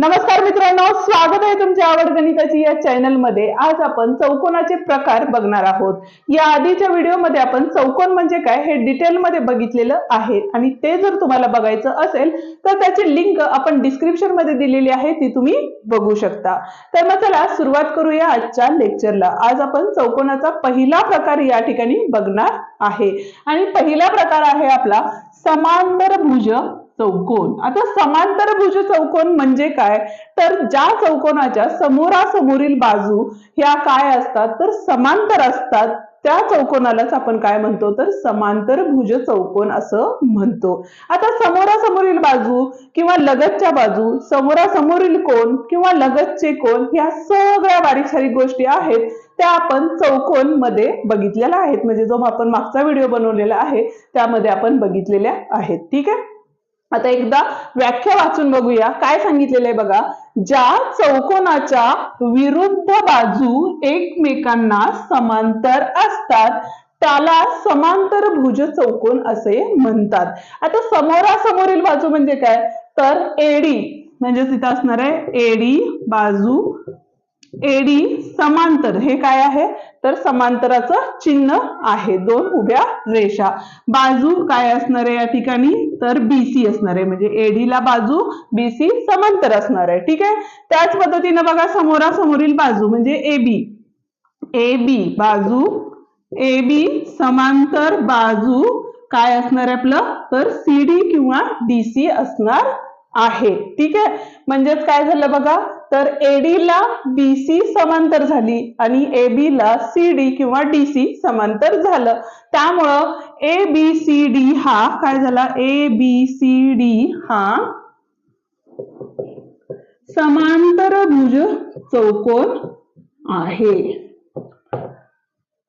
नमस्कार मित्रांनो स्वागत आहे तुमच्या आवड गणिताची या चॅनलमध्ये. आज आपण चौकोनाचे प्रकार बघणार आहोत. या आधीच्या व्हिडिओमध्ये आपण चौकोन म्हणजे काय हे डिटेल मध्ये बघितलेलं आहे. आणि ते जर तुम्हाला बघायचं असेल तर त्याची लिंक आपण डिस्क्रिप्शनमध्ये दिलेली आहे ती तुम्ही बघू शकता. तर मग चला सुरुवात करूया आजच्या लेक्चरला आज आपण चौकोनाचा पहिला प्रकार या ठिकाणी बघणार आहे. आणि पहिला प्रकार आहे आपला समांतर भुज चौकोन. आता समांतर भुज चौकोन म्हणजे काय? तर ज्या चौकोनाच्या समोरासमोरील बाजू ह्या काय असतात? तर समांतर असतात. त्या चौकोनालाच आपण काय म्हणतो? तर समांतर भुज चौकोन असं म्हणतो. आता समोरासमोरील बाजू किंवा लगतच्या बाजू समोरासमोरील कोण किंवा लगतचे कोण ह्या सगळ्या बारीक सारीक गोष्टी आहेत. त्या आपण चौकोनमध्ये बघितलेल्या आहेत. म्हणजे जो आपण मागचा व्हिडिओ बनवलेला आहे त्यामध्ये आपण बघितलेल्या आहेत. ठीक आहे? आता एकदा व्याख्या वाचून बघूया. काय सांगितलेलं आहे बघा? ज्या चौकोनाच्या विरुद्ध बाजू एकमेकांना समांतर असतात त्याला समांतर भुज चौकोन असे म्हणतात. आता समोरासमोरील बाजू म्हणजे काय? तर एडी. म्हणजे तिथं असणार आहे एडी बाजू एडी समांतर हे काय आहे? तर समांतराचं चिन्ह आहे. दोन उभ्या रेषा. बाजू काय असणार आहे या ठिकाणी? तर बीसी असणार आहे. म्हणजे एडीला बाजू बीसी समांतर असणार आहे. ठीक आहे? त्याच पद्धतीनं बघा समोरासमोरील बाजू म्हणजे ए बी ए बी बाजू ए बी समांतर बाजू काय असणार आहे आपलं? तर सी डी किंवा डी सी असणार आहे. ठीक आहे? म्हणजेच काय झालं बघा? तर एडी ला बीसी समांतर झाली आणि ए बी ला सी डी किंवा डी सी समांतर झालं. त्यामुळं ए बी सी डी हा काय झाला? ए बी सी डी हा समांतर भुज चौकोन आहे.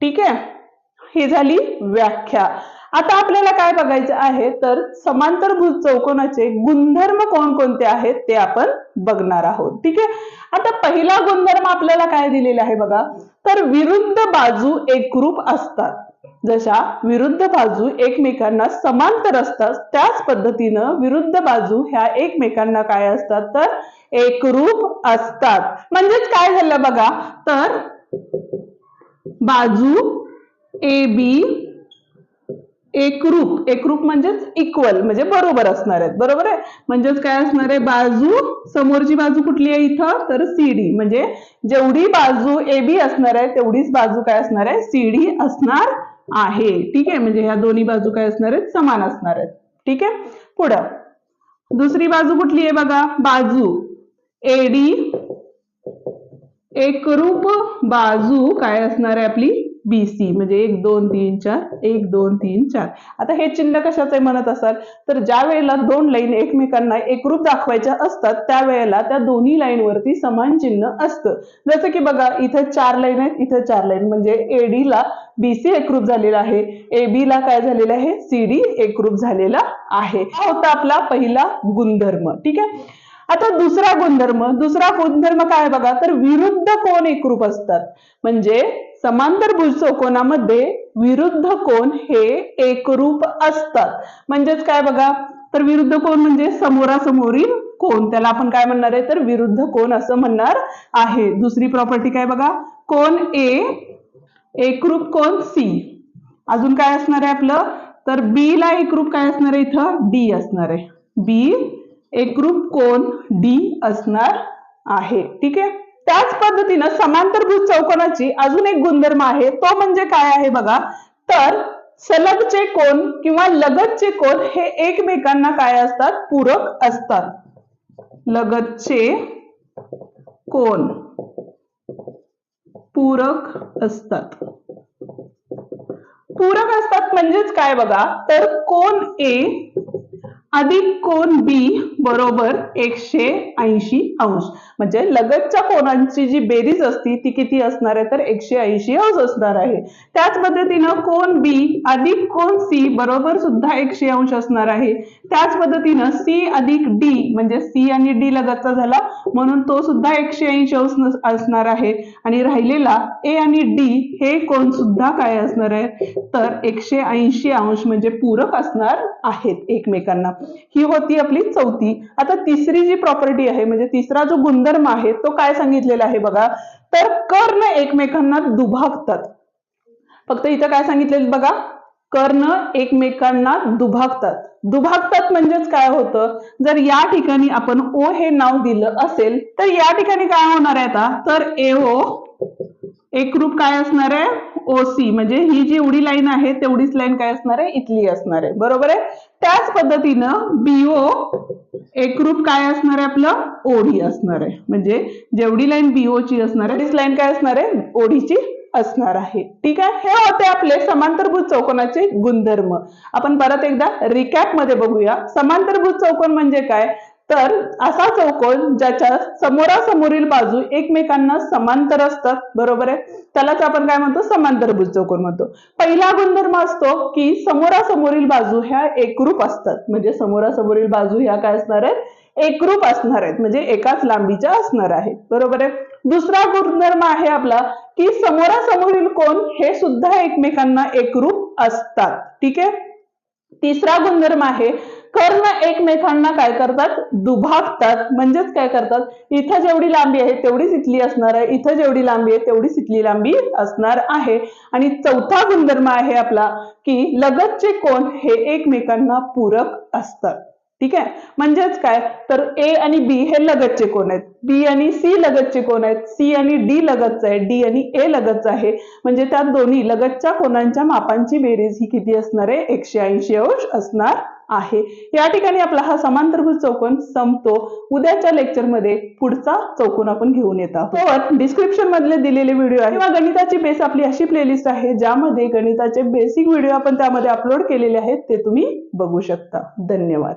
ठीक आहे? ही झाली व्याख्या. आता आपल्याला काय बघायचं आहे तर समांतर चौकोनाचे गुणधर्म कोणकोणते आहेत ते आपण बघणार आहोत. ठीक आहे? आता पहिला गुणधर्म आपल्याला काय दिलेला आहे बघा? तर विरुद्ध बाजू एकरूप असतात. जशा विरुद्ध बाजू एकमेकांना समांतर असतात त्याच पद्धतीनं विरुद्ध बाजू ह्या एकमेकांना काय असतात? तर एकरूप असतात. म्हणजेच काय झालं बघा? तर बाजू ए बी एकरूप एकरूप म्हणजेच इक्वल म्हणजे बरोबर असणार आहेत. बरोबर आहे? म्हणजेच काय असणार आहे? बाजू समोरची बाजू कुठली आहे इथं? तर सीडी म्हणजे जेवढी बाजू ए बी असणार आहे तेवढीच बाजू काय असणार आहे? सीडी असणार आहे. ठीक आहे? म्हणजे ह्या दोन्ही बाजू काय असणार आहेत? समान असणार आहेत. ठीक आहे? पुढं. दुसरी बाजू कुठली आहे बघा? बाजू. एडी एकरूप बाजू काय असणार आहे आपली? बी सी म्हणजे एक दोन तीन चार एक दोन तीन चार. आता हे चिन्ह कशाचं आहे म्हणत असाल? तर ज्या वेळेला दोन लाईन एकमेकांना एकरूप दाखवायच्या असतात त्यावेळेला त्या दोन्ही लाईनवरती समान चिन्ह असतं. जसं की बघा इथं चार लाईन आहेत इथं चार लाईन. म्हणजे एडी ला बीसी एकरूप झालेला आहे. ए बी ला काय झालेलं आहे? सी डी एकरूप झालेला आहे. हा होता आपला पहिला गुणधर्म. ठीक आहे? आता दुसरा गुणधर्म दुसरा गुणधर्म काय बघा? तर विरुद्ध कोण एकरूप असतात? म्हणजे समांतर भुज चौकोनामध्ये विरुद्ध कोण हे एकरूप असतात. म्हणजेच काय बघा? तर विरुद्ध कोण म्हणजे समोरासमोरील कोण? त्याला आपण काय म्हणणार आहे? तर विरुद्ध कोण असं म्हणणार आहे. दुसरी प्रॉपर्टी काय बघा? कोण ए एकरूप कोण सी अजून काय असणार आहे आपलं? तर बी ला एकरूप काय असणार आहे इथं? डी असणार आहे. बी एकरूप कोण डी असणार आहे. ठीक आहे? त्याच पद्धतीनं समांतरभूत चौकोनाची अजून एक गुणधर्म आहे. तो म्हणजे काय आहे बघा? तर सलगचे कोण किंवा लगतचे कोण हे एकमेकांना काय असतात? पूरक असतात. लगतचे कोण? पूरक असतात. पूरक असतात म्हणजेच काय बघा? तर कोण ए अधिक कोण बी बरोबर एकशे ऐंशी अंश. म्हणजे लगतच्या कोणांची जी बेरीज असती ती किती असणार आहे? तर एकशे ऐंशी अंश असणार आहे. त्याच पद्धतीनं कोण बी अधिक कोण सी बरोबर सुद्धा एकशे अंश असणार आहे. त्याच पद्धतीनं सी अधिक डी म्हणजे सी आणि डी लगतचा झाला म्हणून तो सुद्धा एकशे ऐंशी अंश असणार आहे. आणि राहिलेला ए आणि डी हे कोण सुद्धा काय असणार आहे? तर एकशे ऐंशी अंश म्हणजे पूरक असणार आहेत एकमेकांना. ही होती आपली चौथी. आता तिसरी जी प्रॉपर्टी आहे म्हणजे तिसरा जो गुणधर्म आहे तो काय सांगितलेला आहे बघा? तर कर्ण एकमेकांना दुभागतात. फक्त इथं काय सांगितलेलं बघा? कर्ण एकमेकांना दुभागतात. दुभागतात म्हणजेच काय होतं? जर या ठिकाणी आपण ओ हे नाव दिलं असेल तर या ठिकाणी काय होणार आहे आता? तर ए ओ एकरूप काय असणार आहे? ओसी म्हणजे ही जी एवढी लाईन आहे तेवढीच लाईन काय असणार आहे? इथली असणार आहे. बरोबर आहे? त्याच पद्धतीनं बीओ एकरूप काय असणार आहे आपलं? ओढी असणार आहे. म्हणजे जेवढी लाईन बीओ ची असणार आहे तीच लाईन काय असणार आहे? ओढीची असणार आहे. ठीक आहे? हे होते आपले समांतरभुज चौकोनाचे गुणधर्म. आपण परत एकदा रिकॅपमध्ये बघूया. समांतरभुज चौकोन म्हणजे काय? तर असा चौकोन ज्याच्या समोरासमोरील बाजू एकमेकांना समांतर असतात बरोबर आहे? त्यालाच आपण काय म्हणतो? समांतरभुज चौकोन म्हणतो. पहिला गुणधर्म असतो की समोरासमोरील बाजू ह्या एकरूप असतात. म्हणजे समोरासमोरील बाजू ह्या काय असणार आहेत? एकरूप असणार आहेत. म्हणजे एकाच लांबीच्या असणार आहेत. बरोबर आहे? दुसरा गुणधर्म आहे आपला की समोरासमोरील कोण हे सुद्धा एकमेकांना एकरूप असतात. ठीक आहे? तिसरा गुणधर्म आहे कर्ण एकमेकांना काय करतात? दुभागतात. म्हणजेच काय करतात? इथं जेवढी लांबी आहे तेवढीच इथली असणार आहे. इथं जेवढी लांबी आहे तेवढीच इथली लांबी असणार आहे. आणि चौथा गुणधर्म आहे आपला की लगतचे कोण हे एकमेकांना पूरक असतात. ठीक आहे? म्हणजेच काय? तर ए आणि बी हे लगतचे कोण आहेत? बी आणि सी लगतचे कोण आहेत? सी आणि डी लगतच आहे. डी आणि ए लगतच आहे. म्हणजे त्या दोन्ही लगतच्या कोणांच्या मापांची बेरीज ही किती असणार आहे? एकशे ऐंशी अंश असणार आहे. या ठिकाणी आपला हा समांतरभुज चौकोन संपतो. उद्याच्या लेक्चरमध्ये पुढचा चौकोन आपण घेऊन येत आहोत. डिस्क्रिप्शन मधले दिलेले व्हिडिओ आहे किंवा गणिताची बेस आपली अशी प्लेलिस्ट आहे ज्यामध्ये गणिताचे बेसिक व्हिडिओ आपण त्यामध्ये अपलोड केलेले आहेत ते तुम्ही बघू शकता. धन्यवाद.